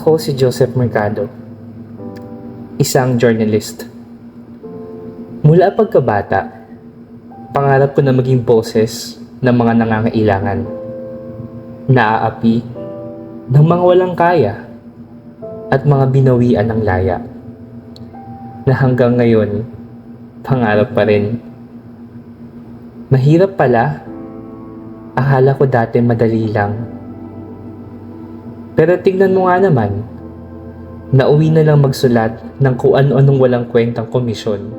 Ako si Joseph Mercado, isang journalist. Mula pagkabata, pangarap ko na maging boses ng mga nangangailangan. Naaapi ng mga walang kaya at mga binawian ng laya. Na hanggang ngayon, pangarap pa rin. Mahirap pala. Akala ko dati madali lang. Pero tignan mo nga naman, nauwi na lang magsulat ng kung ano-anong walang kwentang komisyon.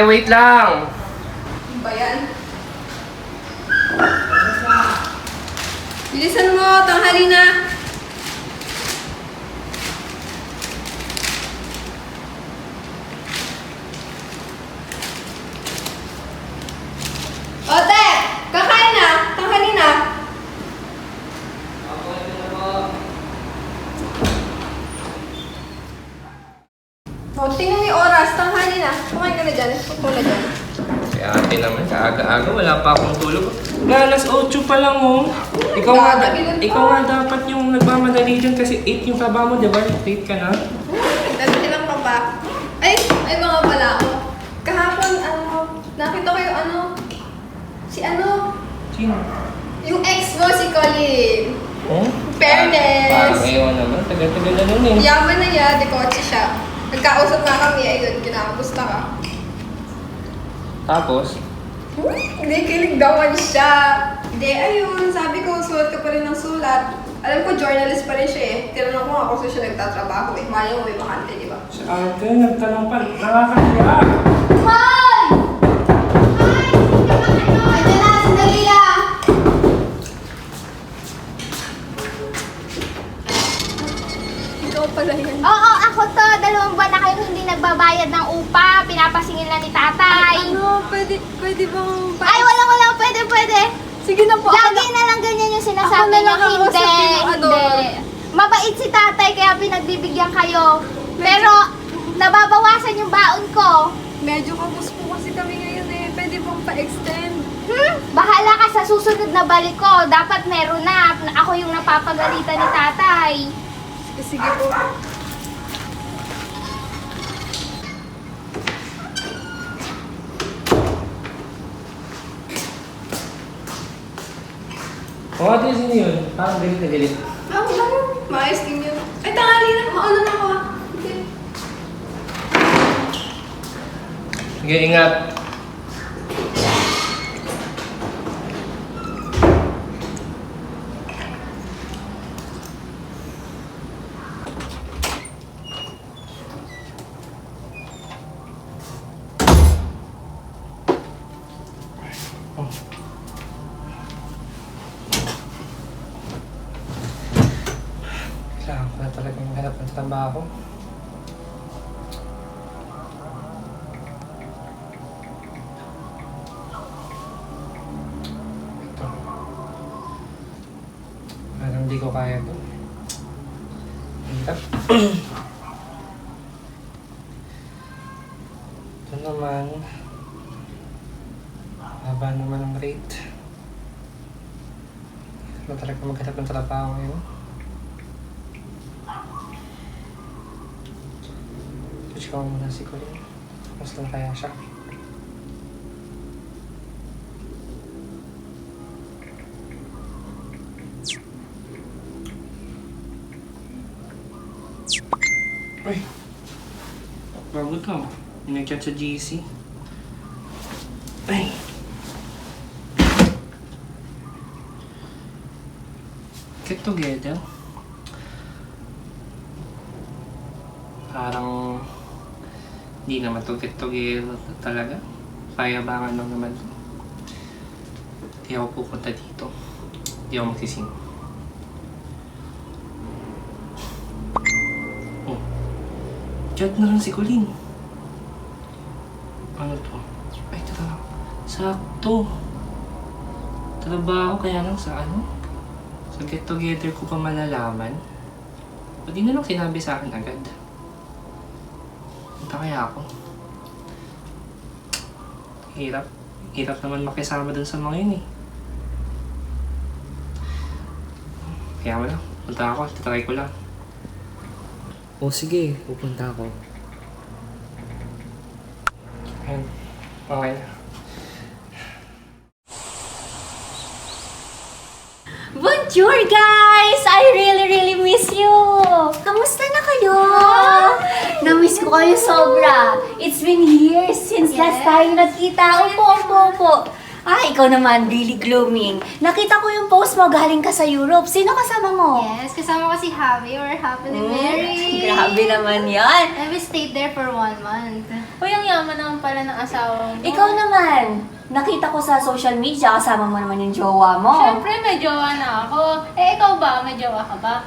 Ate, wait lang! Ano ba yan? Bilisan mo, tanghali na. Ote! Kakain na! Tanghali na! O, tingnan mo yung oras. Tanghali na. Kumain ka na dyan. Pupo na dyan. Si ate naman, kaaga-aga, wala pa akong tulog. Na, alas 8 pa lang oh. Ikaw nga, da- Gagabilan pa. ikaw nga dapat yung nagmamadali dyan kasi 8 yung trabaho mo, di ba? Late ka na. Nagdadahilan pa ba? Ay, ay mga pala ako. Kahapon, ano, nakita ko yung ano, si ano, Sino? yung ex mo, si Colin. Oh? Fairness. Parang ewan naman, tagal-tagal na nun eh. Yaman na yan, de kotse siya. Nagkausap na kami, ayun, kinakamusta ka. Tapos, Hindi, kilig dawan siya. Hindi, ayun, sabi ko, sulat ka pa rin ng sulat. Alam ko, journalist pa rin siya eh. Tinanong ko nga kung saan siya nagtatrabaho eh. Mali mo may bakante, di ba? si ate, nagtanong pa, nakakaya. Hoy! Ay, na, sandali lang. Ikaw pala yan. Oo, ako to. Dalawang buwan na kayo hindi nagbabayad ng upa. Pinapasingil na ni tatay. Ano, pwede, pwede bang... Ay, walang wala. Pwede, pwede. Sige na po. Lagi na lang ganyan yung Ako sinasabi na niyo. lang ang Hindi, kausapin ng ano. hindi. Mabait si tatay kaya pinagbibigyan kayo. Pero, nababawasan yung baon ko. Medyo kabus po kasi kami ngayon eh. Pwede bang pa-extend? Hmm? Bahala ka sa susunod na balik ko. Dapat meron na. Ako yung napapagalitan ni tatay. Sige, sige po. O ate, sino yun? Parang galit na galit. Ah, wala yun. Maayos din yun. Ay, tangali na. Mauna na ako ah. Okay. Sige, ingat. Ko talaga maghanap ng trabaho ngayon. Search ko muna si Colin. Mas lang kaya siya. Ay! Bago to. Nag-chat sa GC. Together. Parang hindi naman to get together talaga. Payabangan lang naman to. Hindi ako pupunta dito. Hindi ako magsising. Oh. Chat na lang si Colleen. Ano to? Ay, tara. Sakto. Trabaho kaya lang sa ano? Sa get together ko pa malalaman. Ba't di na lang sinabi sa akin agad? Punta kaya ako? Hirap. Hirap naman makisama dun sa mga yun eh. Kaya wala. Punta ako. Tatry ko lang. O sige, pupunta ako. Ayun. Okay na. Bonjour guys! I really really miss you! Kamusta na kayo? Na-miss ko kayo sobra. It's been years since last tayo nagkita. Upo, upo, upo. Ah, ikaw naman, really glooming. Nakita ko yung post mo galing ka sa Europe. Sino kasama mo? Yes, kasama ko si Javi. We're happily Hmm, married. Grabe naman yan. And we stayed there for one month. Uy, ang yaman naman pala ng asawa mo. Ikaw naman, nakita ko sa social media, kasama mo naman yung jowa mo. Siyempre, may jowa na ako. Eh, ikaw ba? May jowa ka ba?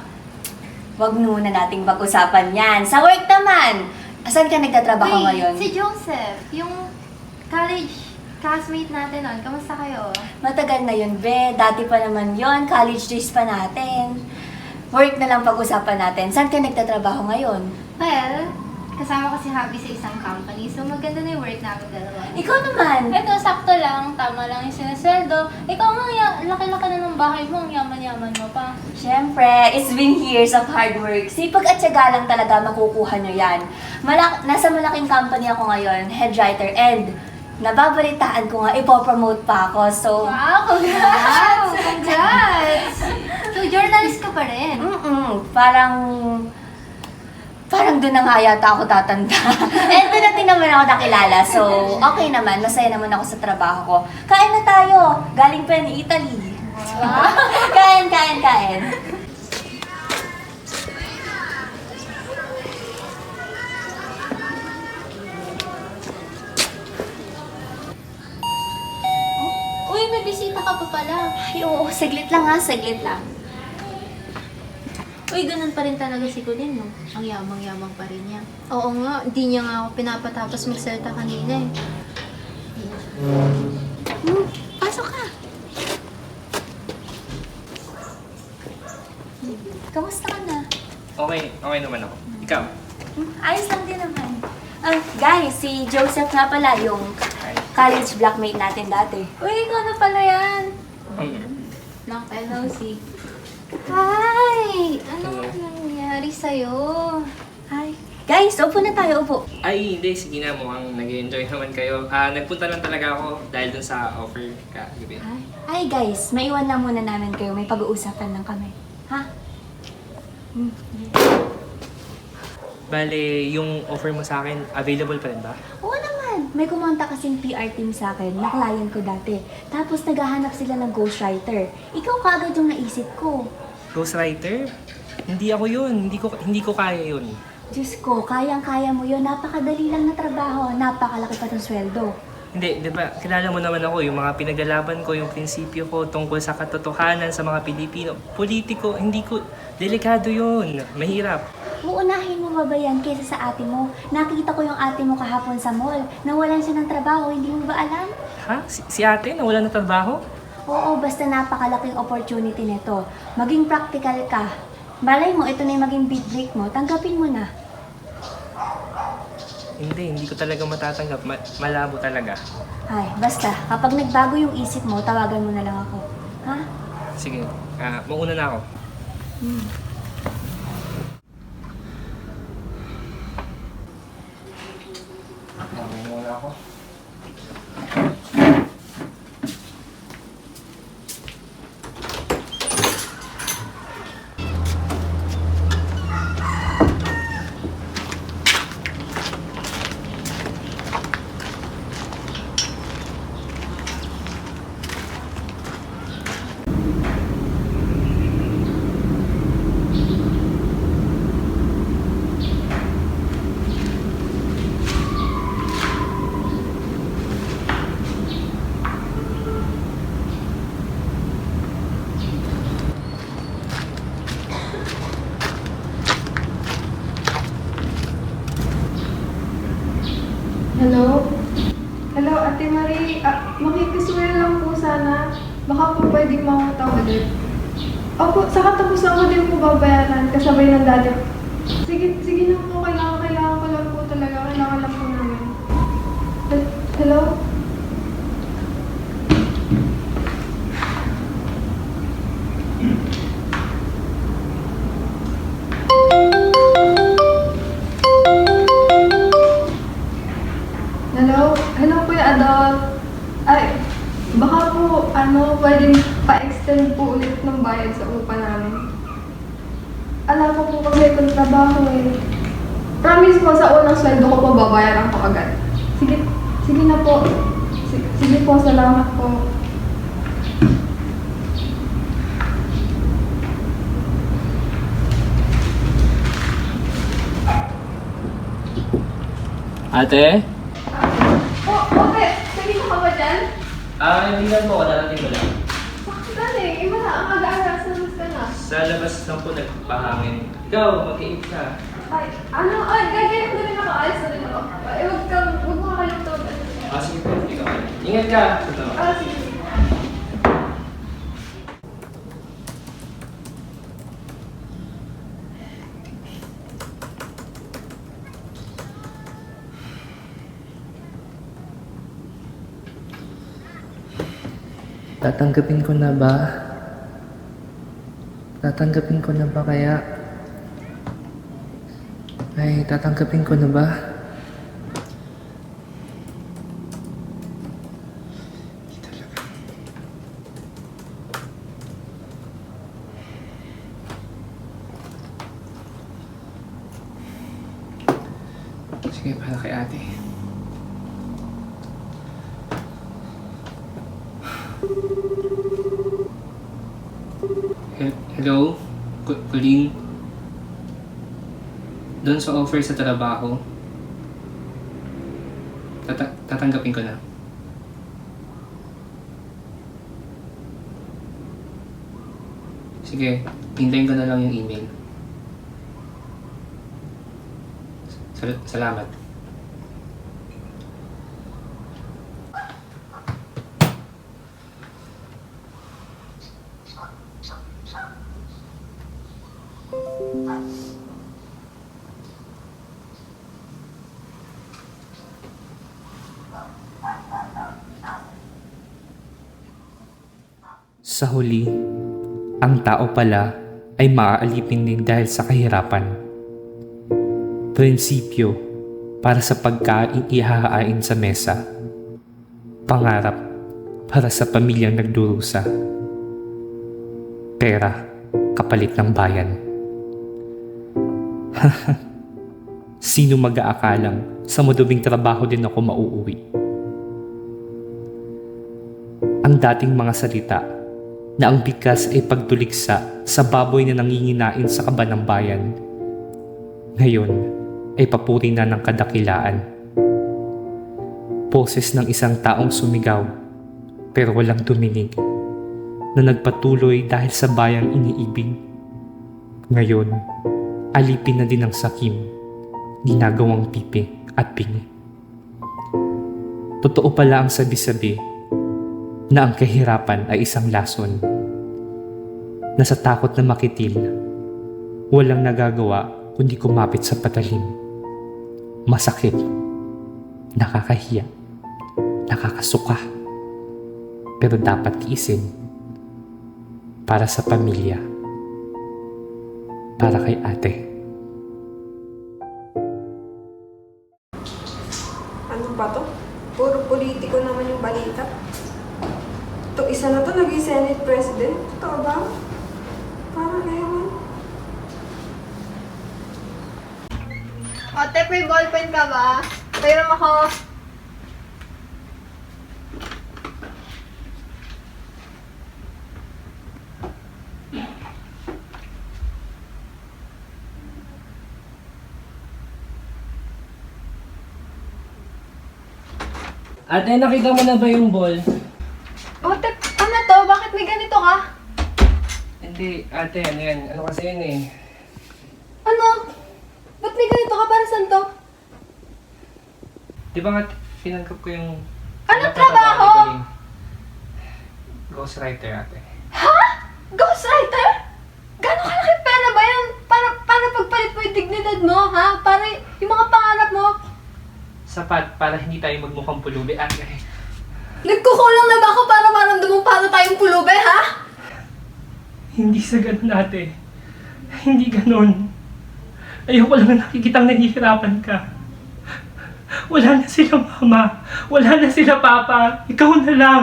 Huwag muna nating pag-usapan yan. Sa work naman, asan ka nagtatrabaho Uy, ngayon? si Joseph, yung college classmate natin nun. Kamusta kayo? Matagal na yun, be. Dati pa naman yon college days pa natin. Work na lang pag-usapan natin. Saan ka nagtatrabaho ngayon? Well, kasama ko si Javi sa isang company. So, maganda na yung work namin dalawa. Ikaw naman. Ito, sakto lang. Tama lang yung sinasweldo. Ikaw nga, ya- laki-laki na ng bahay mo. Ang yaman-yaman mo pa. Siyempre, it's been years of hard work. Sipag at syaga lang talaga makukuha nyo yan. Malak nasa malaking company ako ngayon, head writer, and nababalitaan ko nga, ipopromote pa ako. So, Wow, congrats! congrats! So, journalist ka pa rin. Mm-mm, parang... Parang doon na nga yata ako tatanda. And doon natin naman ako nakilala. So, okay naman. Masaya naman ako sa trabaho ko. Kain na tayo. Galing pa yan Italy. kain, kain, kain. Uy, may bisita ka pa pala. Ay, oo. Saglit lang ha. Saglit lang. Uy, ganun pa rin talaga si Colin, no? Ang yamang-yamang pa rin niya. Oo nga, di niya nga ako pinapatapos magsalita kanina eh. Hmm, pasok ka. Kamusta ka na? Okay, okay naman ako. Ikaw? Hmm, ayos lang din naman. Ah, guys, si Joseph nga pala yung college blockmate natin dati. Uy, ikaw na pala yan. Um, Long time no see. Hi! Ano Hello. nangyari sa'yo? Hi. Guys, upo na tayo, upo. Ay, hindi. Sige na. Mukhang nag-enjoy naman kayo. Ah, nagpunta lang talaga ako dahil dun sa offer ka. Gabi. Hi. Hi guys, maiwan na muna namin kayo. May pag-uusapan lang kami. Ha? Hmm. Bale, yung offer mo sa akin, available pa rin ba? Oo naman. May kumonta kasing PR team sa akin, na client ko dati. Tapos naghahanap sila ng ghostwriter. Ikaw kaagad yung naisip ko. Ghostwriter? Hindi ako yun. Hindi ko, hindi ko kaya yun. Diyos ko, kayang-kaya mo yun. Napakadali lang na trabaho. Napakalaki pa ng sweldo. Hindi, di ba, kilala mo naman ako, yung mga pinaglalaban ko, yung prinsipyo ko tungkol sa katotohanan sa mga Pilipino. Politiko, hindi ko, delikado yun. Mahirap. Uunahin mo ba ba yan kaysa sa ate mo? Nakita ko yung ate mo kahapon sa mall. Nawalan siya ng trabaho, hindi mo ba alam? Ha? Si, si ate, nawala ng trabaho? Oo, basta napakalaking opportunity nito. Maging practical ka. Malay mo, ito na yung maging big break mo. Tanggapin mo na. Hindi, hindi ko talaga matatanggap. Ma- malabo talaga. Ay, basta, kapag nagbago yung isip mo, tawagan mo na lang ako. Ha? Sige, ah, mauna na ako. Okay, muna ako. Hello? Hello, Ate Marie. Ah, makita baka po pwedeng makakatawa ulit. Opo, sa katapusan ko din po babayaran kasabay ng dati. Sige, sige na po. Kailangan, kailangan ko lang po talaga. Kailangan lang po namin. Hel- Hello? Hello? Bayad sa upa namin. Alam ko po kasi itong trabaho eh. Promise po, sa unang sweldo ko po, babayaran ko agad. Sige, sige na po. Sige, sige po, salamat po. Ate? Oh, okay. Sige ka ba dyan? Ah, hindi lang po. Darating ko lang. Sa labas lang po nagpahangin. Ikaw, mag-iip ka. Ay, ano? Ay, gagawin ko na rin ako. Ayos na rin ako. Ay, huwag kang, huwag mo kakalimutan. Ah, sige po. Ikaw. Ingat ka. Ah, sige. sige. Tatanggapin ko na ba? Tatanggapin ko na ba kaya? Ay, tatanggapin ko na ba? Sige, para kay ate. He- Hello? Ku- Kuling? Doon sa offer sa trabaho, tata- tatanggapin ko na. Sige, hintayin ko na lang yung email. Sal- salamat. Sa huli, ang tao pala ay maaalipin din dahil sa kahirapan. Prinsipyo para sa pagkain ihahain sa mesa. Pangarap para sa pamilyang nagdurusa. Pera kapalit ng bayan. Sino mag-aakalang sa madubing trabaho din ako mauuwi? Ang dating mga salita na ang bigkas ay pagtuligsa sa baboy na nanginginain sa kaba ng bayan. Ngayon ay papuri na ng kadakilaan. Poses ng isang taong sumigaw pero walang tuminig na nagpatuloy dahil sa bayang iniibig. Ngayon, alipin na din ang sakim, ginagawang pipi at pingi. Totoo pala ang sabi-sabi na ang kahirapan ay isang lason. Na sa takot na makitil, walang nagagawa kundi kumapit sa patalim. Masakit, nakakahiya, nakakasuka, pero dapat tiisin para sa pamilya, para kay ate. Ano ba to? Puro politiko naman yung balita. Ito, isa na to naging Senate President. Totoo ba? Parang ewan. Ate, may ballpen ka ba? Pairam ako. Ate, nakita mo na ba yung ball? Ate, ano to? Bakit may ganito ka? Hindi, ate, ano yan? Ano kasi yun eh? Ano? Ba't may ganito ka? Para saan to? Di ba nga tinanggap ko yung... Anong trabaho? Ghostwriter ate. Ghostwriter? Gano'ng kalaki pera ba yan? Para, para pagpalit mo yung dignidad mo, ha? Para yung mga pangarap mo. Sapat para hindi tayo magmukhang pulubi ate. Nagkukulang na ba ako para maramdaman para tayong pulube, ha? Hindi sa ganun ate. Hindi ganun. Ayoko lang na nakikitang nahihirapan ka. Wala na sila mama. Wala na sila papa. Ikaw na lang.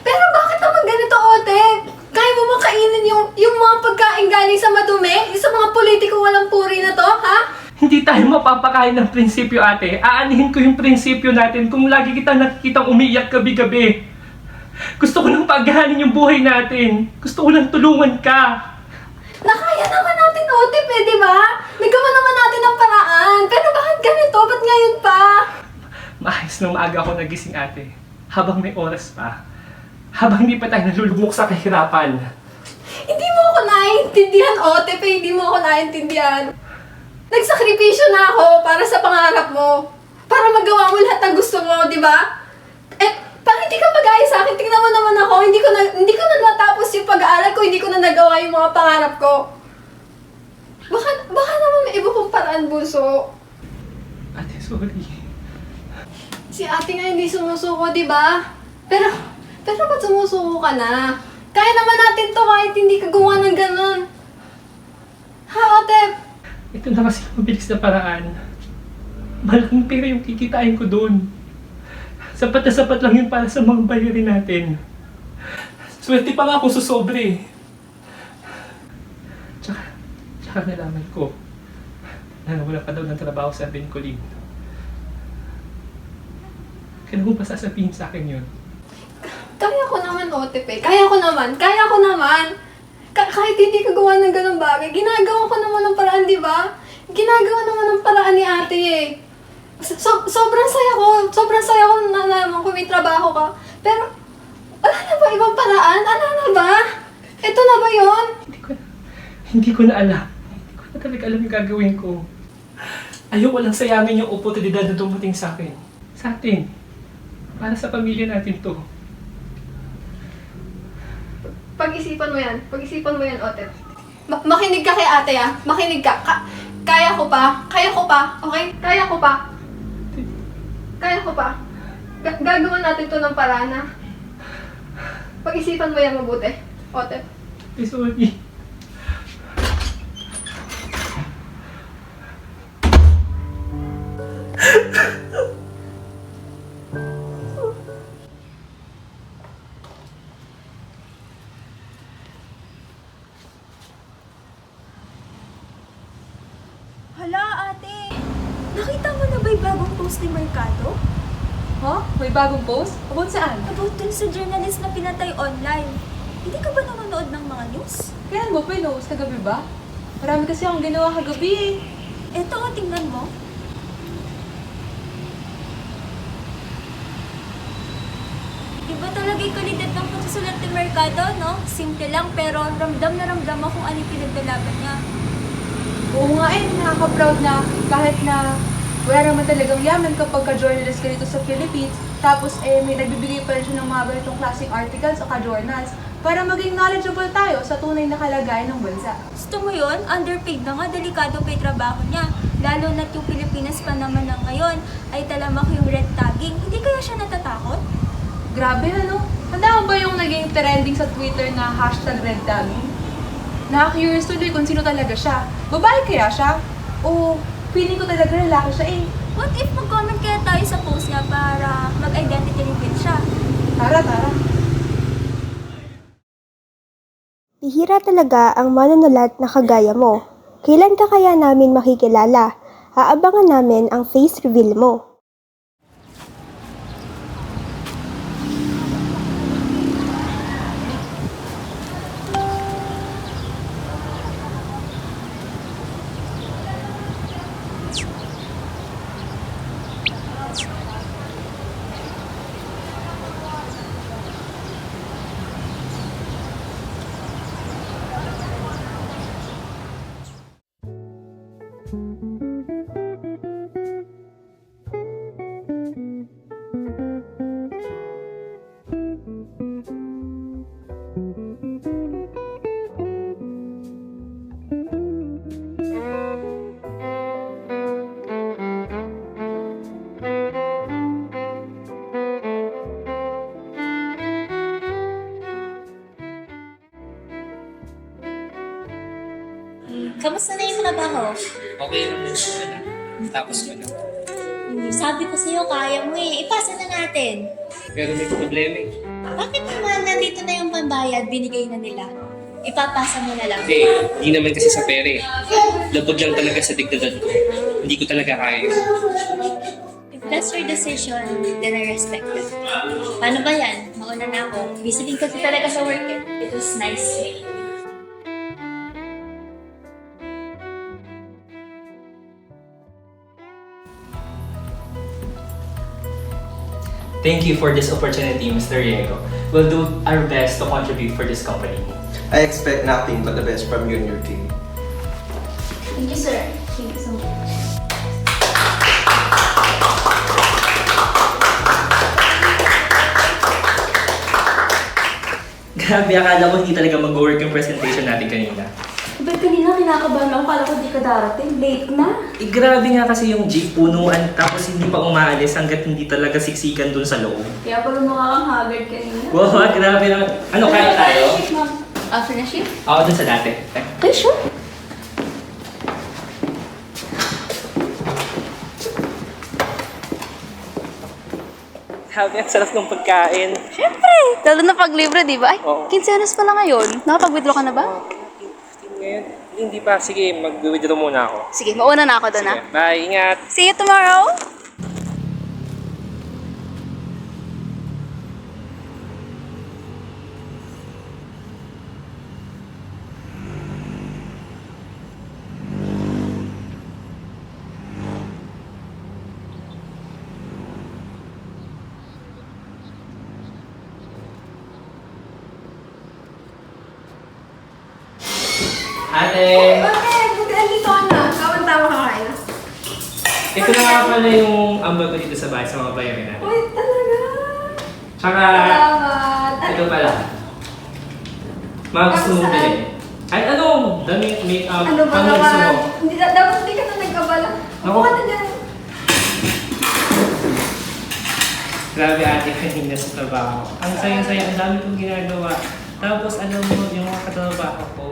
Pero bakit naman ganito, Ote? Kaya mo bang kainin yung, yung mga pagkain galing sa madumi? Sa mga politiko walang puri na to, ha? Hindi tayo mapapakain ng prinsipyo ate. Aanihin ko yung prinsipyo natin kung lagi kita nakikitang umiiyak gabi-gabi. Gusto ko lang paghahanin yung buhay natin. Gusto ko lang tulungan ka. Nakaya naman natin, Ote, pwede ba? Nagawa naman natin ang paraan. Pero bakit ganito? Ba't ngayon pa? Maayos na maaga ako nagising ate. Habang may oras pa. Habang hindi pa tayo nalulubog sa kahirapan. Hindi mo ako naiintindihan, Ote, pa hindi mo ako naiintindihan. Nagsakripisyo na ako para sa pangarap mo. Para magawa mo lahat ng gusto mo, di ba? Hindi ka mag sa akin, tingnan mo naman ako, hindi ko na, hindi ko na natapos yung pag-aaral ko, hindi ko na nagawa yung mga pangarap ko. Baka, baka naman may iba kong paraan, Bunso. Ate, sorry. Si ate nga hindi sumusuko, di ba? Pero, pero ba't sumusuko ka na? Kaya naman natin to kahit hindi ka gumawa ng ganun. Ha, ate? Ito na kasi mabilis na paraan. Malaking pera yung kikitain ko doon. Sapat na sapat lang yun para sa mga bayarin natin. Swerte pa nga kung susobre. Tsaka, tsaka nalaman ko na wala pa daw ng trabaho sa atin ko Kailan mo pa sasabihin sa akin yun? Kaya ko naman, Otepe. Kaya ko naman. Kaya ko naman. Ka- kahit hindi ka gawa ng ganung bagay, ginagawa ko naman ng paraan, di ba? Ginagawa naman ng paraan ni ate eh. So- sobrang saya ko. Sobrang saya ko na nalaman ko may trabaho ka. Pero, wala na ba ibang paraan? Ano na ba? Ito na ba yon? Hindi ko na, hindi ko na alam. Hindi ko na talaga alam yung gagawin ko. Ayoko lang sayangin yung oportunidad na dumating sa akin. Sa atin. Para sa pamilya natin to. Pag-isipan mo yan. Pag-isipan mo yan, Otep. Ma- makinig ka kay ate ah. Makinig ka. Ka- kaya ko pa. Kaya ko pa. Okay? Kaya ko pa. Kaya ko pa. Gagawa natin to ng paraan ah. Pag-isipan mo yan mabuti. Otep. Eh, sorry. May bagong post? About saan? About dun sa journalist na pinatay online. Hindi ka ba nanonood ng mga news? Kailan mo pinost? Kagabi ba? Marami kasi akong ginawa kagabi eh. Eto, tingnan mo. Iba talaga yung kalidad ng pagsusulat ni Mercado, no? Simple lang, pero ramdam na ramdam mo kung ano yung pinaglalaban niya. Oo nga eh, nakaka-proud na kahit na wala naman talagang yaman kapag ka-journalist ka dito sa Philippines, tapos eh may nagbibigay pa rin siya ng mga ganitong klaseng articles o ka-journals para maging knowledgeable tayo sa tunay na kalagayan ng bansa. Gusto mo yun? Underpaid na nga, delikado pa yung trabaho niya. Lalo na't yung Pilipinas pa naman na ngayon ay talamak yung red tagging. Hindi kaya siya natatakot? Grabe ano? Tanda mo ba yung naging trending sa Twitter na hashtag red tagging? Nakaka-curious tuloy kung sino talaga siya. Babae kaya siya? O feeling ko talaga lalaki siya eh. What if mag-comment kaya tayo sa post niya para mag-identity reveal siya? Tara, tara. Bihira talaga ang manunulat na kagaya mo. Kailan ka kaya namin makikilala? Aabangan namin ang face reveal mo. Sabi ko sa'yo, kaya mo eh. Ipasa na natin. Pero may problema eh. Bakit naman nandito na yung pambayad, binigay na nila? Ipapasa mo na lang. Hindi, hindi naman kasi sa pera eh. Labag lang talaga sa digdagan ko. Hindi ko talaga kaya. If that's your decision, then I respect it. Paano ba yan? Mauna na ako. Din kasi talaga sa work eh. It was nice meeting Thank you for this opportunity, Mr. Riego. We'll do our best to contribute for this company. I expect nothing but the best from you and your team. Thank you, sir. Thank you so much. Grabe, akala ko hindi talaga mag-work yung presentation natin kanina. Ba't kanina kinakabahan ako? Kala ko di ka darating. Late na. Eh, grabe nga kasi yung jeep punuan tapos hindi pa umaalis hanggat hindi talaga siksikan dun sa loob. Kaya pala mukha kang haggard kanina. Wow, grabe naman. Ano, kaya tayo? After na shift? Ako dun sa dati. Okay, sure. Grabe, ang sarap ng pagkain. Siyempre. Lalo na pag libre, di ba? Ay, Oo. 15 anos pa lang ngayon. Nakapag-withdraw ka na ba? Ngayon, hindi pa. Sige, mag-withdraw muna ako. Sige, mauna na ako doon. Sige, Bye, ingat. See you tomorrow! Ate! Bakit? Buti andito ka na. Kawan-tawa ka kayo. Ito na nga pala yung ambag ko dito sa bahay sa mga bayarin natin. Uy, talaga. Tsaka, Salamat. ito pala. Mga gusto mong Saan? bilhin. Ay, ano? Damit, makeup, Ano ba ano gusto mo? naman? Hindi, da- dapat hindi ka na nagkabala. Ako? Upo ka na dyan. Grabe ate kanina sa trabaho. Ang saya-saya, ang dami kong ginagawa. Tapos alam mo, yung mga katrabaho ko,